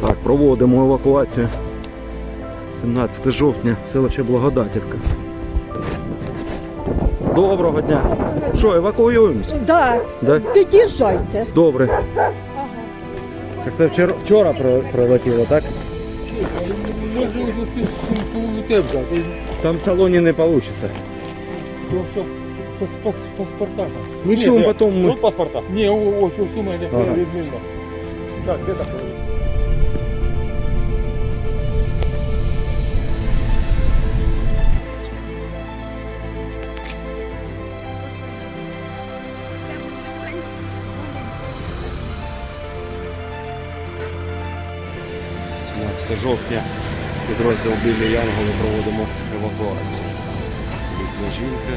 Так, проводимо евакуацію. 17 жовтня, селище Благодатівка. Доброго дня. Що, евакуюємося? Да. Да? Під'їжджайте. Добре. Так це вчора, вчора прилетіло, так? Там в салоні не вийде. Що, що? Пас- пас- паспорта. Нічого, Ні, потім ми. Тут паспорта. О- ось ось у мене Ага. відмінно. Так, де так? – 17 жовтня підрозділ білі Янголи проводимо евакуацію. Літня жінка,